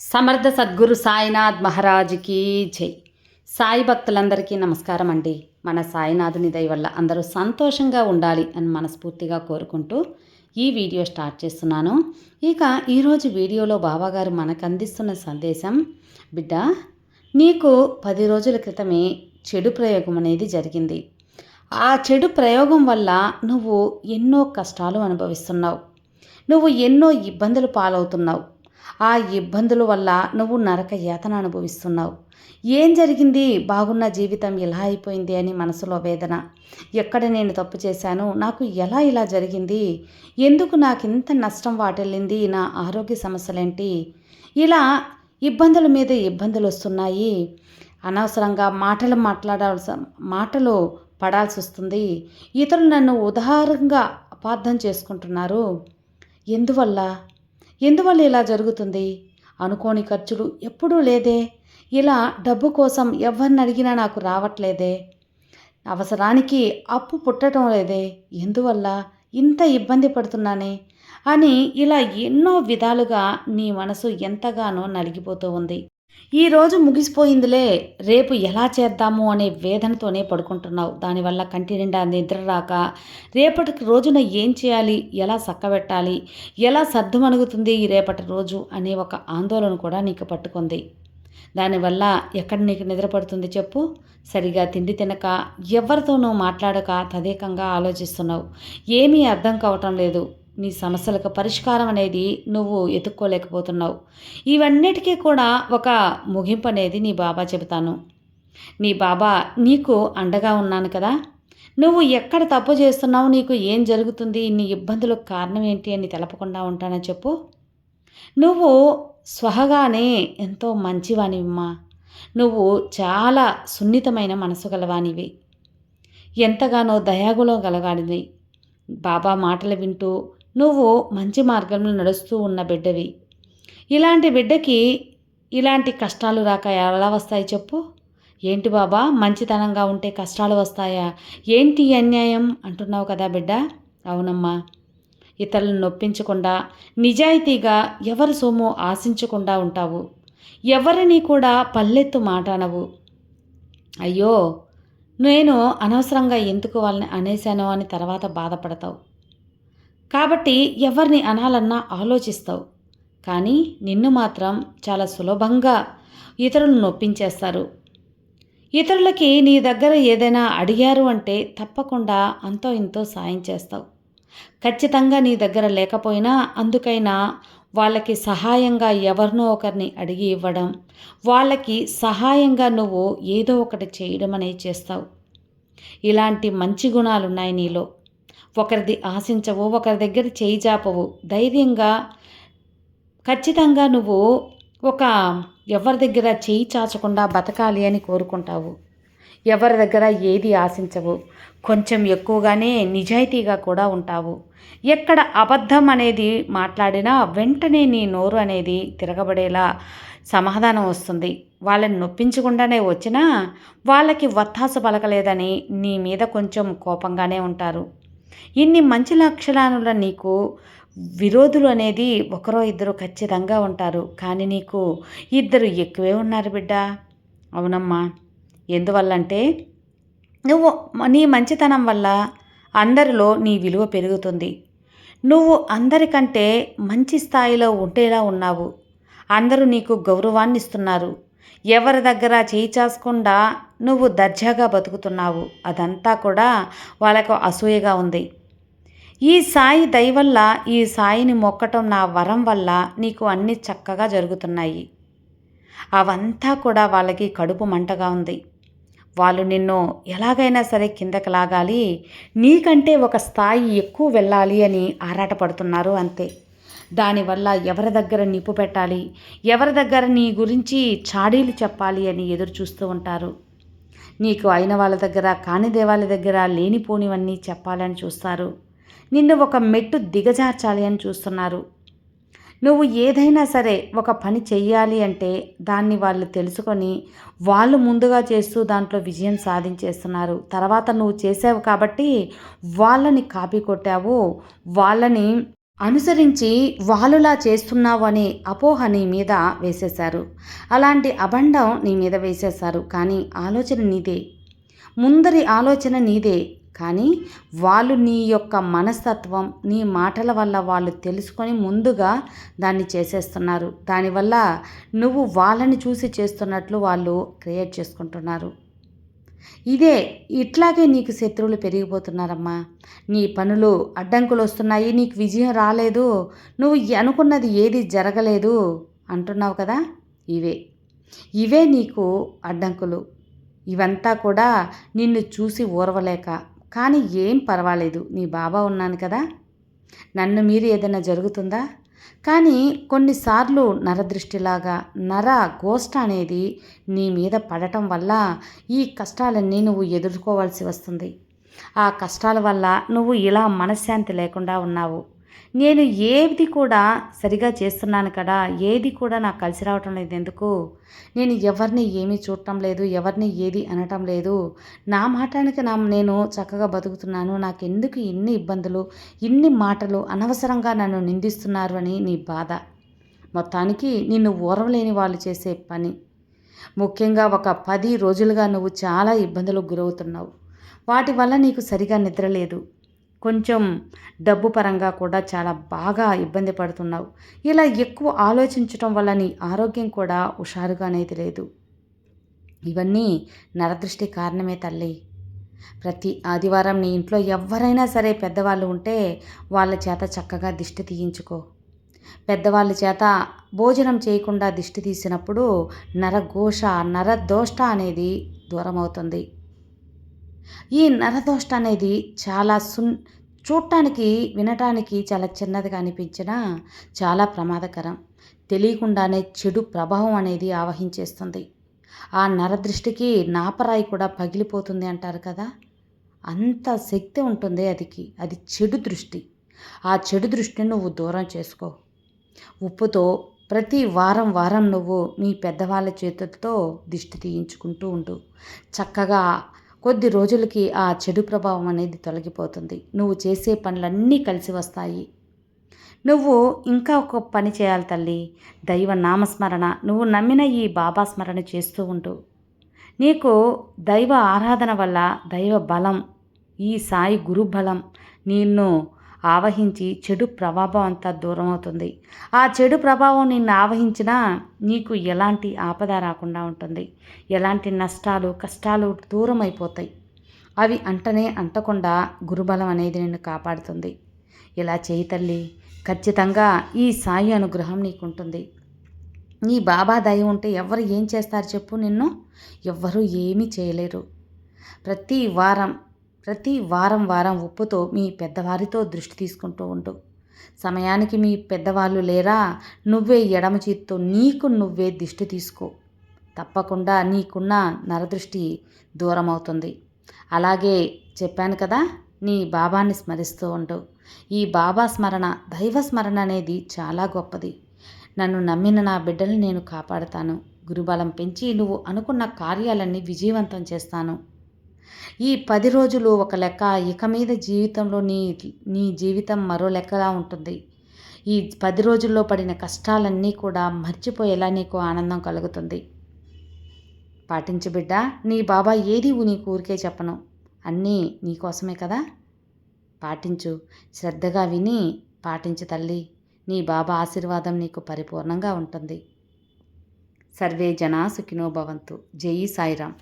సమర్థ సద్గురు సాయినాథ్ మహారాజుకి జై. సాయి భక్తులందరికీ నమస్కారం అండి. మన సాయినాథుని దయ వల్ల అందరూ సంతోషంగా ఉండాలి అని మనస్ఫూర్తిగా కోరుకుంటూ ఈ వీడియో స్టార్ట్ చేస్తున్నాను. ఇక ఈరోజు వీడియోలో బాబాగారు మనకు అందిస్తున్న సందేశం బిడ్డ నీకు పది రోజుల క్రితమే చెడు ప్రయోగం అనేది జరిగింది. ఆ చెడు ప్రయోగం వల్ల నువ్వు ఎన్నో కష్టాలు అనుభవిస్తున్నావు. నువ్వు ఎన్నో ఇబ్బందులు పాలవుతున్నావు. ఆ ఇబ్బందుల వల్ల నువ్వు నరక యాతన అనుభవిస్తున్నావు. ఏం జరిగింది? బాగున్న జీవితం ఇలా అయిపోయింది అని మనసులో వేదన. ఎక్కడ నేను తప్పు చేశాను? నాకు ఎలా ఇలా జరిగింది? ఎందుకు నాకు ఇంత నష్టం వాటిల్లింది? నా ఆరోగ్య సమస్యలేంటి? ఇలా ఇబ్బందుల మీద ఇబ్బందులు వస్తున్నాయి. అనవసరంగా మాటలు మాట్లాడాల్సి మాటలు పడాల్సి వస్తుంది ఇతరులు నన్ను ఉదారంగా అపార్థం చేసుకుంటున్నారు. ఎందువల్ల? ఎందువల్ల ఇలా జరుగుతుంది? అనుకోని ఖర్చులు ఎప్పుడూ లేదే. ఇలా డబ్బు కోసం ఎవరిని అడిగినా నాకు రావట్లేదే. అవసరానికి అప్పు పుట్టడం లేదే. ఎందువల్ల? ఇంత ఇబ్బంది పడుతున్నానే అని ఇలా ఎన్నో విధాలుగా నీ మనసు ఎంతగానో నలిగిపోతూ ఉంది. ఈ రోజు ముగిసిపోయిందిలే రేపు ఎలా చేద్దాము అనే వేదనతోనే పడుకుంటున్నావు. దానివల్ల కంటి నిండా నిద్ర రాక రేపటి రోజున ఏం చేయాలి ఎలా చక్కబెట్టాలి ఎలా సర్దుమణుగుతుంది ఈ రేపటి రోజు అనే ఒక ఆందోళన కూడా నీకు పట్టుకుంది. దానివల్ల ఎక్కడ నీకు నిద్ర పడుతుంది చెప్పు. సరిగా తిండి తినక ఎవరితోనూ మాట్లాడక తదేకంగా ఆలోచిస్తున్నావు. ఏమీ అర్థం కావటం లేదు. నీ సమస్యలకు పరిష్కారం అనేది నువ్వు ఎత్తుక్కోలేకపోతున్నావు. ఇవన్నిటికీ కూడా ఒక ముగింపు అనేది నీ బాబా చెబుతాను. నీ బాబా నీకు అండగా ఉన్నాను కదా. నువ్వు ఎక్కడ తప్పు చేస్తున్నావు నీకు ఏం జరుగుతుంది నీ ఇబ్బందులకు కారణం ఏంటి అని తెలపకుండా ఉంటానని చెప్పు. నువ్వు స్వహగానే ఎంతో మంచివానివమ్మా. నువ్వు చాలా సున్నితమైన మనసు గలవానివి. ఎంతగానో దయాగుణం గలగాడివి బాబా మాటలు వింటూ నువ్వు మంచి మార్గంలో నడుస్తూ ఉన్న బిడ్డవి. ఇలాంటి బిడ్డకి ఇలాంటి కష్టాలు రాక ఎలా వస్తాయి చెప్పు. ఏంటి బాబా మంచితనంగా ఉంటే కష్టాలు వస్తాయా? ఏంటి అన్యాయం అంటున్నావు కదా బిడ్డ? అవునమ్మా. ఇతరులను నొప్పించకుండా నిజాయితీగా ఎవరి సొమ్ము ఆశించకుండా ఉంటావు. ఎవరిని కూడా పల్లెత్తు మాట అనవు. అయ్యో నేను అనవసరంగా ఎందుకు వాళ్ళని అనేశాను అని తర్వాత బాధపడతావు. కాబట్టి ఎవరిని అనాలన్నా ఆలోచిస్తావు. కానీ నిన్ను మాత్రం చాలా సులభంగా ఇతరులను నొప్పించేస్తారు. ఇతరులకి నీ దగ్గర ఏదైనా అడిగారు అంటే తప్పకుండా అంతో ఇంతో సాయం చేస్తావు. ఖచ్చితంగా నీ దగ్గర లేకపోయినా అందుకైనా వాళ్ళకి సహాయంగా ఎవరినో ఒకరిని అడిగి ఇవ్వడం వాళ్ళకి సహాయంగా నువ్వు ఏదో ఒకటి చేయడం అనేది చేస్తావు. ఇలాంటి మంచి గుణాలు ఉన్నాయి నీలో. ఒకరిది ఆశించవు ఒకరి దగ్గర చేయి జాపవు. ధైర్యంగా ఖచ్చితంగా నువ్వు ఒక ఎవరి దగ్గర చేయి చాచకుండా బతకాలి అని కోరుకుంటావు. ఎవరి దగ్గర ఏది ఆశించవు. కొంచెం ఎక్కువగానే నిజాయితీగా కూడా ఉంటావు. ఎక్కడ అబద్ధం అనేది మాట్లాడినా వెంటనే నీ నోరు అనేది తిరగబడేలా సమాధానం వస్తుంది. వాళ్ళని నొప్పించకుండానే వచ్చినా వాళ్ళకి వత్తాసు పలకలేదని నీ మీద కొంచెం కోపంగానే ఉంటారు. ఇన్ని మంచి లక్షణాలున్న నీకు విరోధులు అనేది ఒకరో ఇద్దరు ఖచ్చితంగా ఉంటారు. కానీ నీకు ఇద్దరు ఎక్కువే ఉన్నారు బిడ్డ. అవునమ్మా. ఎందువల్లంటే నువ్వు నీ మంచితనం వల్ల అందరిలో నీ విలువ పెరుగుతుంది. నువ్వు అందరికంటే మంచి స్థాయిలో ఉండేలా ఉన్నావు. అందరూ నీకు గౌరవాన్ని ఇస్తున్నారు ఎవరి దగ్గర చేయి చాచకుండా నువ్వు దర్జాగా బతుకుతున్నావు. అదంతా కూడా వాళ్ళకు అసూయగా ఉంది. ఈ సాయి దయ వల్ల ఈ సాయిని మొక్కటం నా వరం వల్ల నీకు అన్నీ చక్కగా జరుగుతున్నాయి. అవంతా కూడా వాళ్ళకి కడుపు మంటగా ఉంది. వాళ్ళు నిన్ను ఎలాగైనా సరే కిందకి లాగాలి. నీకంటే ఒక స్థాయి ఎక్కువ వెళ్ళాలి అని ఆరాటపడుతున్నారు అంతే. దానివల్ల ఎవరి దగ్గర నిప్పు పెట్టాలి? ఎవరి దగ్గర నీ గురించి చాడీలు చెప్పాలి అని ఎదురు చూస్తూ ఉంటారు. నీకు అయిన వాళ్ళ దగ్గర కానిదే వాళ్ళ దగ్గర లేనిపోనివన్నీ చెప్పాలని చూస్తారు. నిన్ను ఒక మెట్టు దిగజార్చాలి అని చూస్తున్నారు. నువ్వు ఏదైనా సరే ఒక పని చెయ్యాలి అంటే దాన్ని వాళ్ళు తెలుసుకొని వాళ్ళు ముందుగా చేస్తూ దాంట్లో విజయం సాధించేస్తున్నారు. తర్వాత నువ్వు చేసావు కాబట్టి వాళ్ళని కాపీ కొట్టావు. వాళ్ళని అనుసరించి వాళ్ళులా చేస్తున్నావు అనే అపోహ నీ మీద వేసేశారు. అలాంటి అబండం నీ మీద వేసేశారు. కానీ ఆలోచన నీదే. ముందరి ఆలోచన నీదే. కానీ వాళ్ళు నీ యొక్క మనస్తత్వం నీ మాటల వల్ల వాళ్ళు తెలుసుకొని ముందుగా దాన్ని చేసేస్తున్నారు. దానివల్ల నువ్వు వాళ్ళని చూసి చేస్తున్నట్లు వాళ్ళు క్రియేట్ చేసుకుంటున్నారు. ఇదే ఇట్లాగే నీకు శత్రువులు పెరిగిపోతున్నారమ్మా. నీ పనులు అడ్డంకులు వస్తున్నాయి నీకు విజయం రాలేదు నువ్వు అనుకున్నది ఏది జరగలేదు అంటున్నావు కదా? ఇవే. ఇవే నీకు అడ్డంకులు. ఇవంతా కూడా నిన్ను చూసి ఓర్వలేక. కానీ ఏం పర్వాలేదు నీ బాబా ఉన్నాను కదా. నన్ను మీరు ఏదైనా జరుగుతుందా? కానీ కొన్నిసార్లు నరదృష్టిలాగా నర గోష్ట అనేది నీ మీద పడటం వల్ల ఈ కష్టాలన్నీ నువ్వు ఎదుర్కోవాల్సి వస్తుంది. ఆ కష్టాల వల్ల నువ్వు ఇలా మనశ్శాంతి లేకుండా ఉన్నావు. నేను ఏది కూడా సరిగా చేస్తున్నాను కదా ఏది కూడా నాకు కలిసి రావటం లేదు ఎందుకు? నేను ఎవరిని ఏమీ చూడటం లేదు ఎవరిని ఏది అనటం లేదు. నా మాటానికి నా నేను చక్కగా బతుకుతున్నాను. నాకు ఎందుకు ఇన్ని ఇబ్బందులు ఇన్ని మాటలు అనవసరంగా నన్ను నిందిస్తున్నారు అని నీ బాధ? మొత్తానికి నిన్ను ఓరవలేని వాళ్ళు చేసే పని. ముఖ్యంగా ఒక పది రోజులుగా నువ్వు చాలా ఇబ్బందులకు గురవుతున్నావు. వాటి వల్ల నీకు సరిగా నిద్ర లేదు. కొంచెం డబ్బు పరంగా కూడా చాలా బాగా ఇబ్బంది పడుతున్నావు. ఇలా ఎక్కువ ఆలోచించటం వల్ల నీ ఆరోగ్యం కూడా హుషారుగా అనేది లేదు ఇవన్నీ నరదృష్టి కారణమే తల్లి. ప్రతి ఆదివారం నీ ఇంట్లో ఎవరైనా సరే పెద్దవాళ్ళు ఉంటే వాళ్ళ చేత చక్కగా దిష్టి తీయించుకో. పెద్దవాళ్ళ చేత భోజనం చేయకుండా దిష్టి తీసినప్పుడు నరఘోష నరదోష్ట అనేది దూరం అవుతుంది ఈ నరదోష్ట అనేది చాలా సున్ చూడటానికి వినటానికి చాలా చిన్నదిగా అనిపించినా చాలా ప్రమాదకరం. తెలియకుండానే చెడు ప్రభావం అనేది ఆవహించేస్తుంది. ఆ నరదృష్టికి నాపరాయి కూడా పగిలిపోతుంది అంటారు కదా? అంత శక్తి ఉంటుంది అదికి. అది చెడు దృష్టి. ఆ చెడు దృష్టిని నువ్వు దూరం చేసుకో. ఉప్పుతో ప్రతి వారం వారం నువ్వు మీ పెద్దవాళ్ళ చేతులతో దిష్టి తీయించుకుంటూ ఉండు. చక్కగా కొద్ది రోజులకి ఆ చెడు ప్రభావం అనేది తొలగిపోతుంది. నువ్వు చేసే పనులన్నీ కలిసి వస్తాయి. నువ్వు ఇంకా ఒక పని చేయాలి తల్లి. దైవ నామస్మరణ. నువ్వు నమ్మిన ఈ బాబా స్మరణ చేస్తూ ఉంటూ నీకు దైవ ఆరాధన వల్ల దైవ బలం ఈ సాయి గురు బలం నిన్ను ఆవహించి చెడు ప్రభావం అంతా దూరం అవుతుంది ఆ చెడు ప్రభావం నిన్ను ఆవహించినా నీకు ఎలాంటి ఆపద రాకుండా ఉంటుంది. ఎలాంటి నష్టాలు కష్టాలు దూరం అయిపోతాయి అవి అంటనే అంటకుండా గురుబలం అనేది నిన్ను కాపాడుతుంది. ఇలా చేయి తల్లి? ఖచ్చితంగా ఈ సాయి అనుగ్రహం నీకుంటుంది. నీ బాబా దయ ఉంటే ఎవరు ఏం చేస్తారు చెప్పు నిన్ను? ఎవ్వరూ ఏమీ చేయలేరు. ప్రతి వారం ప్రతి వారం వారం ఉప్పుతో మీ పెద్దవారితో దృష్టి తీసుకుంటూ ఉండు. సమయానికి మీ పెద్దవాళ్ళు లేరా నువ్వే ఎడమ చేత్తో నీకు నువ్వే దిష్టి తీసుకో. తప్పకుండా నీకున్న నరదృష్టి దూరం అవుతుంది అలాగే చెప్పాను కదా నీ బాబాని స్మరిస్తూ ఉండు. ఈ బాబా స్మరణ దైవ స్మరణ అనేది చాలా గొప్పది. నన్ను నమ్మిన నా బిడ్డల్ని నేను కాపాడుతాను. గురుబలం పెంచి నువ్వు అనుకున్న కార్యాలన్నీ విజయవంతం చేస్తాను. ఈ పది రోజులు ఒక లెక్క ఇక మీద జీవితంలో నీ నీ జీవితం మరో లెక్కలా ఉంటుంది. ఈ పది రోజుల్లో పడిన కష్టాలన్నీ కూడా మర్చిపోయేలా నీకు ఆనందం కలుగుతుంది. పాటించు బిడ్డ నీ బాబా ఏది నీకు ఊరికే చెప్పను. అన్నీ నీకోసమే కదా? పాటించు. శ్రద్ధగా విని పాటించు తల్లి. నీ బాబా ఆశీర్వాదం నీకు పరిపూర్ణంగా ఉంటుంది. సర్వే జనా సుఖినో భవంతు. జై సాయిరామ్.